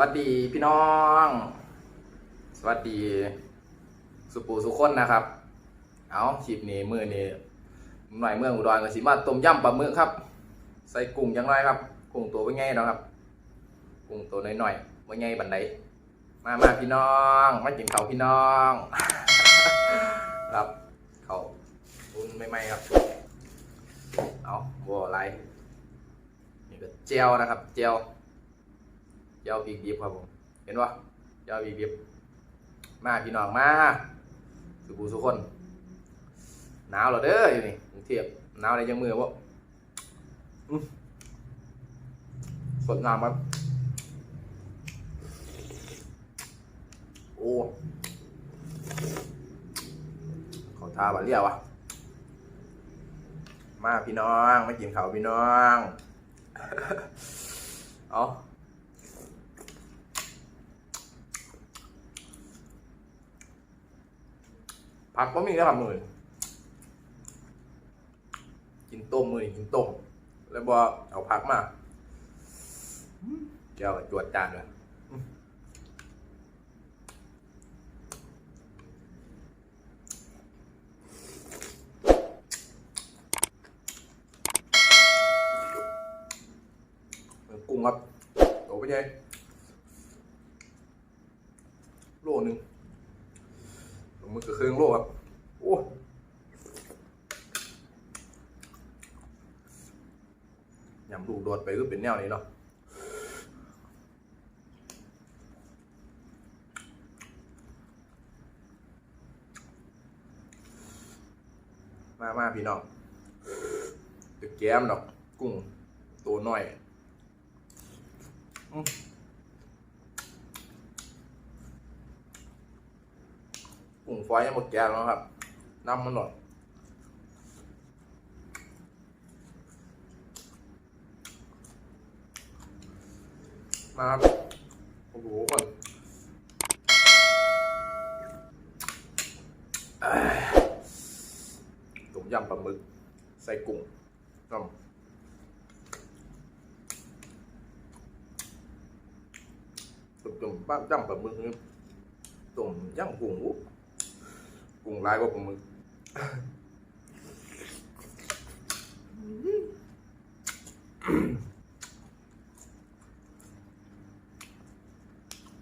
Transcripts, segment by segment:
วัสดีพี่น้อง สวัสดี สุปูสุคนนะครับ เอาคลิปนี้มือนี้หน่อยเมืองอุดรก็สิมาต้มยำปลาหมึกครับ ใส่กุ้งอยังไรครับกุ้งตัวไม่ใหญ่เนาะครับกุ้งตัวน้อยๆไม่ใหญ่บันไดมามาพี่น้องมากินข้าพี่น้อง ครับเขาวอุ่นไม่ไหมครับ เอาบัวไรนี่ก็เจลนะครับเจล เจลบีบบีบครับผม เห็นปะเจลบีบบีบมาพี่น้องมาสุบูสุคนหนาวเหรอเด้ออยู่นี่กรุงเทพหนาวในยังมือวะสดน้ำครับโอ้ขาทาบะเรียวอะมาพี่น้องม่กินข้าวพี่น้อง เอา ผักก็มีนะครับมือกินต้มมือกินต้มแล้วบอเอาผักมาเจ้าจวดจานเลยกุ้งครับโตไปยัยโลหนึ่ง มือกับเครื่องโลครับโอ้ยำลูกโดดไปก็เป็นแนวนี้เนาะมามาพี่น้องตึกแก้มดอก กุ้ง ตัวน้อย อืกุ้ง ฝอยยังหมดแก้วแล้วครับ น้ำมันหน่อยมาครับโอ้โหก่อนเอ้ยต้มยำปลาหมึก ใส่กุ้งน้ำต้มต้มบ้ายำปลาหมึกนี่ต้มยำกุ้งอุ๊ กุ้งลายกว่าปลาหมึง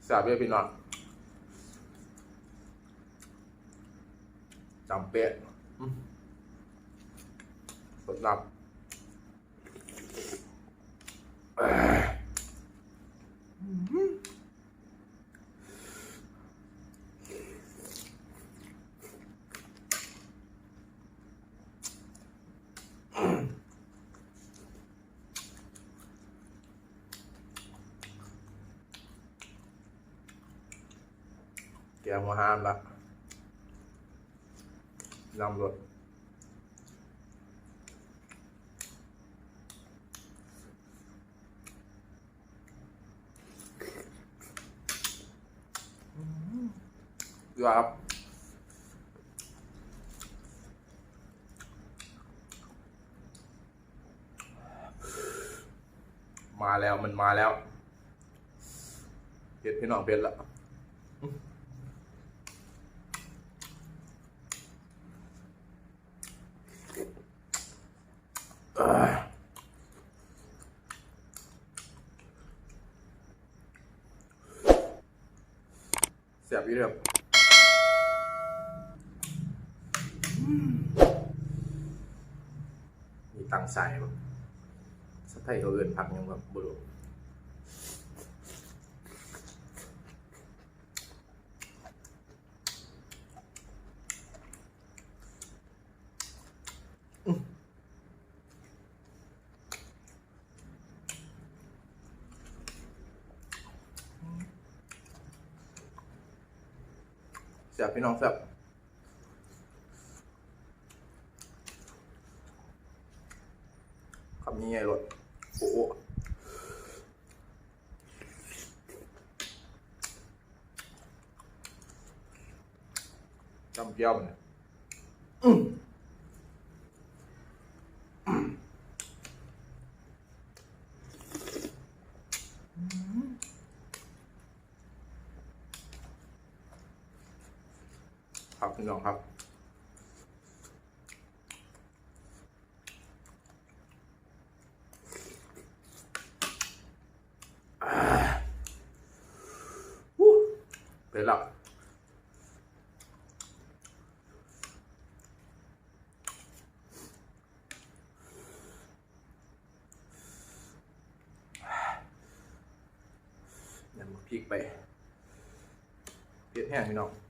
แซบเลยพี่น้องจำเป็ดสดนับ แกงหัวหามละนำรถดูครับมาแล้วมันมาแล้วเพชรพี่น้องเพชรละ เสียบอยู่เด้อมีตังใส่บ่สะไทยเขาเอื่นพักยังแบบบุรุษ เสียบพี่น้องแซ่บคำนี้ไงรถโอ้จำเกี๊ยวเนี่ย ครับพี่น้องครับอ่าวู้เป็นแล้วยำพริกไปเผ็ดแห้งพี่น้อง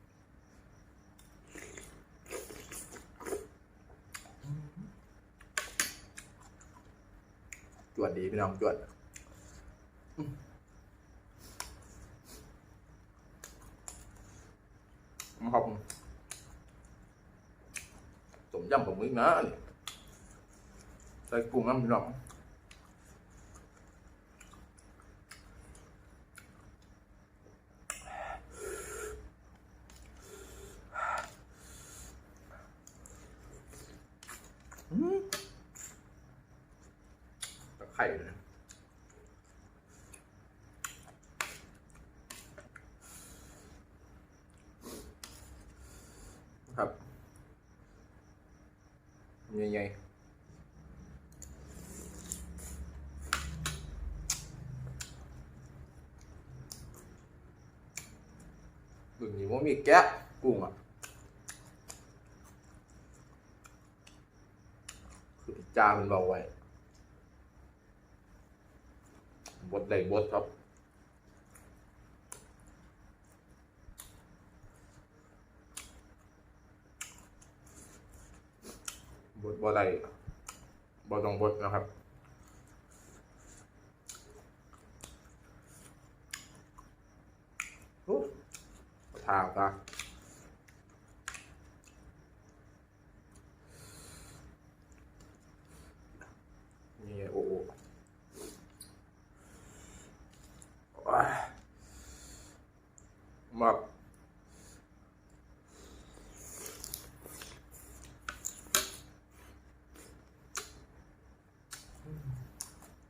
วดดีพี่น้องจวดอืมครับต้มยำผมมึงนะใส่กุ้งน้ำพี่น้อง ไคร่เลยครับใหญ่ๆบึงนี้ว่ามีแกะกุ้งอะคือจามันเบาไว้ บดได้บดครับบดบ่ได้บ่ต้องบดนะครับโอ้ทางตานี่โอ้โหว้ายมาก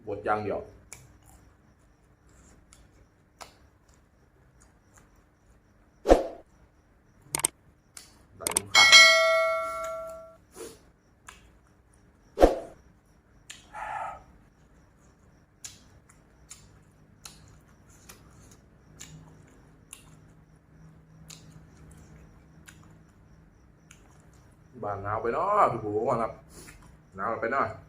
บดย่างเดียวบ้านหนาวไปเนาะพี่ผู้ว่าครับหนาวไปเนาะ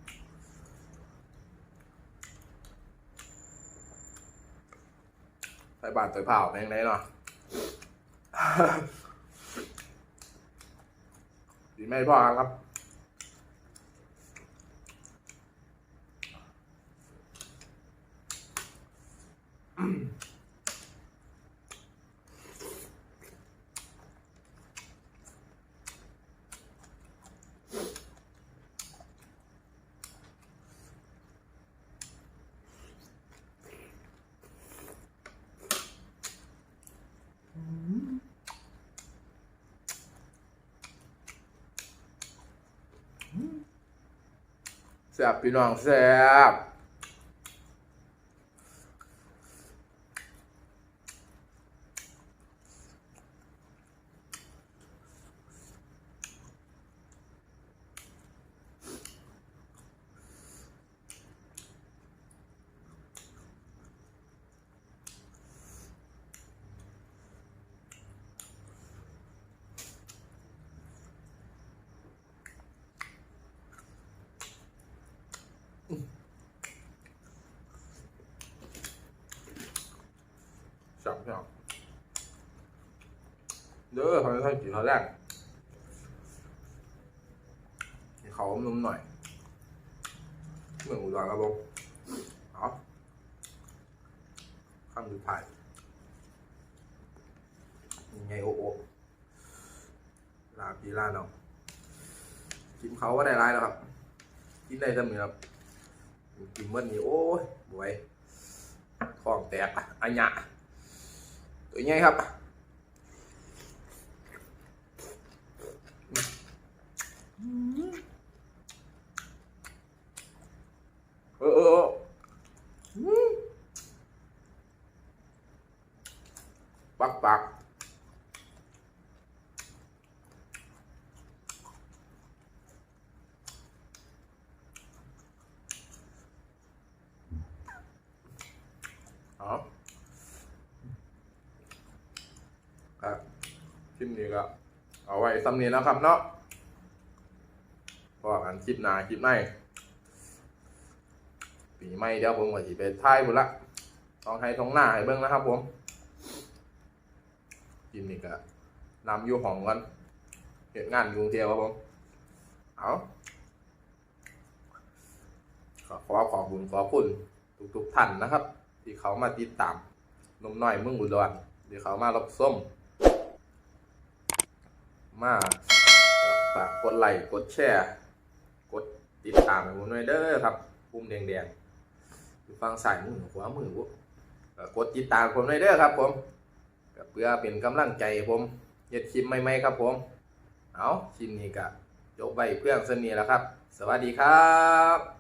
ไปบ้านไปเผาแม่งได้เนาะดีไหมพ่อครับ แซ่บพี่น้องแซ่บ เด้อเขาจะใส่กี่เขาแรกให้เขานุ่มหน่อย เหมือนอุดรครับผมเอาข้ามสุดท้ายยังไงโอ้โอลาพีลาเนาะกินเขาก็ได้ร้ายแล้วครับ กินได้จำเนี่ยครับ กินเมื่อนี้โอ้ยบวยท้องแตกอะอันยะตัวใหญ่ครับ เออเออเอออืมปักปัก ครับ คลิปนี้ก็เอาไว้สำเนียนะครับเนาะพอกันคลิปหน้าคลิปในปีใหม่เดี๋ยวผมก็สิไปถ่ายบุละต้องให้ท้องหน้าให้เบิ่งนะครับผมคลิปนี้ก็นำอยู่ห้องกันเหตุงานกรุงเทพครับผม เอาขอขอขอบคุณขอบคุณทุกๆท่านนะครับ ที่เขามาติดตามนมน้อยเมืองอุดรที่เขามารับส้ม มาฝากกดไลค์กดแชร์กดติดตามให้ผมด้วยเด้อครับปุ่มแดงๆอยู่ฝั่งซ้ายมือขวามือปุ๊บก็กดติดตามผมด้วยเด้อครับ ผมก็เพื่อเป็นกำลังใจผมเฮ็ดคลิปใหม่ๆครับผมเอาคลิปนี้ก็จบไปเพื่อนสนิทแล้วครับ สวัสดีครับ